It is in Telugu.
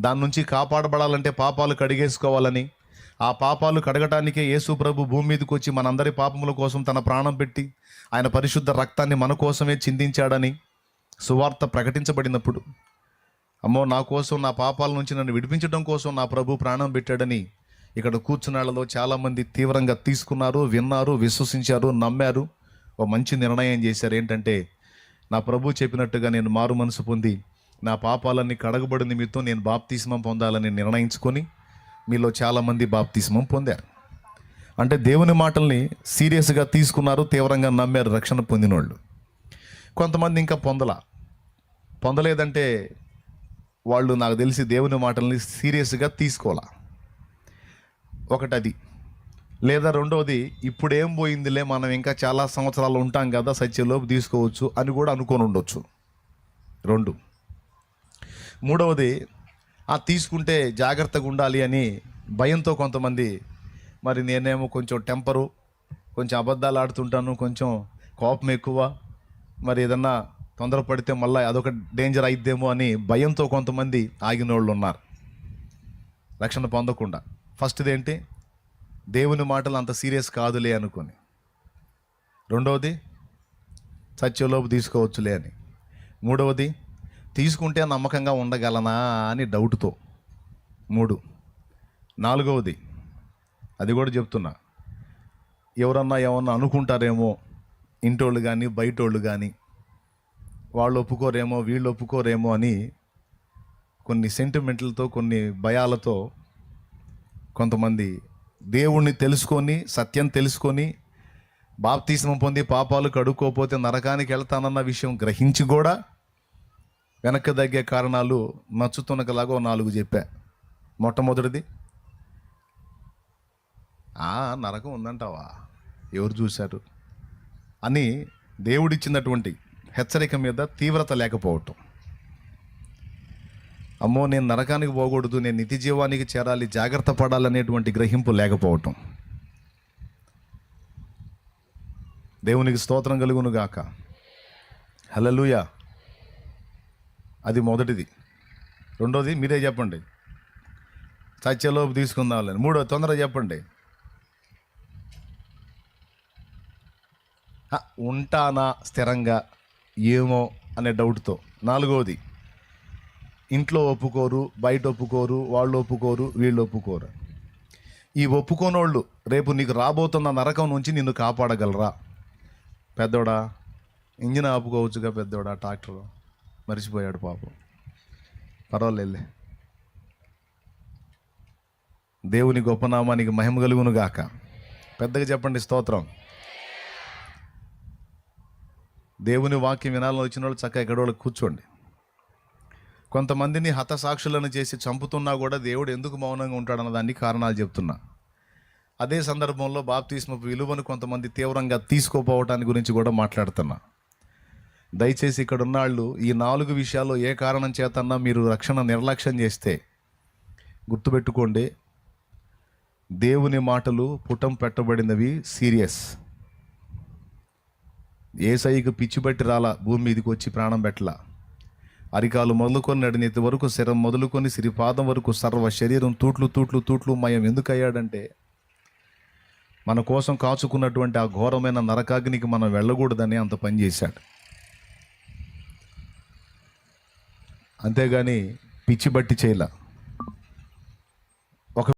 దాని నుంచి కాపాడబడాలంటే పాపాలు కడిగేసుకోవాలని. ఆ పాపాలు కడగటానికే యేసు ప్రభు భూమి మీదకి వచ్చి మనందరి పాపముల కోసం తన ప్రాణం పెట్టి ఆయన పరిశుద్ధ రక్తాన్ని మన కోసమే చిందించాడని సువార్త ప్రకటించబడినప్పుడు అమ్మో నా కోసం నా పాపాల నుంచి నన్ను విడిపించడం కోసం నా ప్రభు ప్రాణం పెట్టాడని ఇక్కడ కూర్చున్నాళ్ళలో చాలామంది తీవ్రంగా తీసుకున్నారు విన్నారు విశ్వసించారు నమ్మారు. ఓ మంచి నిర్ణయం చేశారు. ఏంటంటే నా ప్రభు చెప్పినట్టుగా నేను మారు మనసు పొంది నా పాపాలన్నీ కడగబడి నిమిత్తం నేను బాప్తిస్మం పొందాలని నిర్ణయించుకొని మీలో చాలామంది బాప్తిస్మం పొందారు. అంటే దేవుని మాటల్ని సీరియస్గా తీసుకున్నారు తీవ్రంగా నమ్మారు రక్షణ పొందినోళ్ళు. కొంతమంది ఇంకా పొందలా. పొందలేదంటే వాళ్ళు నాకు తెలిసి దేవుని మాటల్ని సీరియస్గా తీసుకోవాలా ఒకటి అది లేదా రెండవది ఇప్పుడేం పోయిందిలే మనం ఇంకా చాలా సంవత్సరాలు ఉంటాం కదా సత్యలోపు తీసుకోవచ్చు అని కూడా అనుకొని ఉండొచ్చు రెండు. మూడవది ఆ తీసుకుంటే జాగ్రత్తగా ఉండాలి అని భయంతో కొంతమంది మరి నేనేమో కొంచెం టెంపరు కొంచెం అబద్ధాలు ఆడుతుంటాను కొంచెం కోపం ఎక్కువ మరి ఏదన్నా తొందరపడితే మళ్ళీ అదొక డేంజర్ అయిద్దేమో అని భయంతో కొంతమంది ఆగిన వాళ్ళు ఉన్నారు. రక్షణ పొందకుండా. ఫస్ట్ది ఏంటి దేవుని మాటలు అంత సీరియస్ కాదులే అనుకొని. రెండవది సత్యలోపు తీసుకోవచ్చులే అని. మూడవది తీసుకుంటే నమ్మకంగా ఉండగలనా అని డౌట్తో. మూడు. నాలుగవది అది కూడా చెప్తున్నా. ఎవరన్నా ఏమన్నా అనుకుంటారేమో ఇంటోళ్ళు కానీ బయటోళ్ళు కానీ వాళ్ళు ఒప్పుకోరేమో వీళ్ళు ఒప్పుకోరేమో అని కొన్ని సెంటిమెంట్లతో కొన్ని భయాలతో కొంతమంది దేవుణ్ణి తెలుసుకొని సత్యం తెలుసుకొని బాప్తీసం పొంది పాపాలు కడుక్కోపోతే నరకానికి వెళ్తానన్న విషయం గ్రహించి కూడా వెనక్కి తగ్గే కారణాలు నచ్చుతున్నకలాగా నాలుగు చెప్పా. మొట్టమొదటిది నరకం ఉందంటావా? ఎవరు చూశారు? అని దేవుడిచ్చినటువంటి హెచ్చరిక మీద తీవ్రత లేకపోవటం. అమ్మో నేను నరకానికి పోకూడదు నేను నితి జీవానికి చేరాలి జాగ్రత్త పడాలనేటువంటి గ్రహింపు లేకపోవటం. దేవునికి స్తోత్రం కలుగును గాక హలలుయ అది మొదటిది. రెండోది మీరే చెప్పండి. సత్యలోపు తీసుకుందామని మూడో తొందరగా చెప్పండి. ఉంటానా స్థిరంగా? ఏమో అనే డౌట్తో. నాలుగవది ఇంట్లో ఒప్పుకోరు బయట ఒప్పుకోరు వాళ్ళు ఒప్పుకోరు వీళ్ళు ఒప్పుకోరు. ఈ ఒప్పుకోనోళ్ళు రేపు నీకు రాబోతున్న నరకం నుంచి నిన్ను కాపాడగలరా? పెద్దోడా ఇంజిన్ ఆపుకోవచ్చుగా పెద్దోడా ట్రాక్టర్? మర్చిపోయాడు పాపం. పర్వాలేదులే. దేవుని గొప్పనామానికి మహిమ కలుగును గాక. పెద్దగా చెప్పండి స్తోత్రం. దేవుని వాక్యం వినాలని వచ్చిన వాళ్ళు చక్కగా ఎక్కడ వాళ్ళు కూర్చోండి. కొంతమందిని హతసాక్షులను చేసి చంపుతున్నా కూడా దేవుడు ఎందుకు మౌనంగా ఉంటాడన్న దానికి కారణాలు చెప్తున్నా. అదే సందర్భంలో బాప్తిస్మపు విలువను కొంతమంది తీవ్రంగా తీసుకోపోవటానికి గురించి కూడా మాట్లాడుతున్నా. దయచేసి ఇక్కడ ఉన్నాళ్ళు ఈ నాలుగు విషయాల్లో ఏ కారణం చేతన్నా మీరు రక్షణ నిర్లక్ష్యం చేస్తే గుర్తుపెట్టుకోండి దేవుని మాటలు పుటం పెట్టబడినవి సీరియస్. ఏసైకి పిచ్చిబట్టి రాలా భూమి మీదకి వచ్చి ప్రాణం పెట్టలా. అరికాలు మొదలుకొని నడినెత్తి వరకు శరం మొదలుకొని సిరిపాదం వరకు సర్వ శరీరం తూట్లు తూట్లు తూట్లు మయం. ఎందుకు అయ్యాడంటే మన కోసం కాచుకున్నటువంటి ఆ ఘోరమైన నరకాగ్నికి మనం వెళ్ళకూడదని అంత పనిచేశాడు అంతేగాని పిచ్చి బట్టి చేయలా.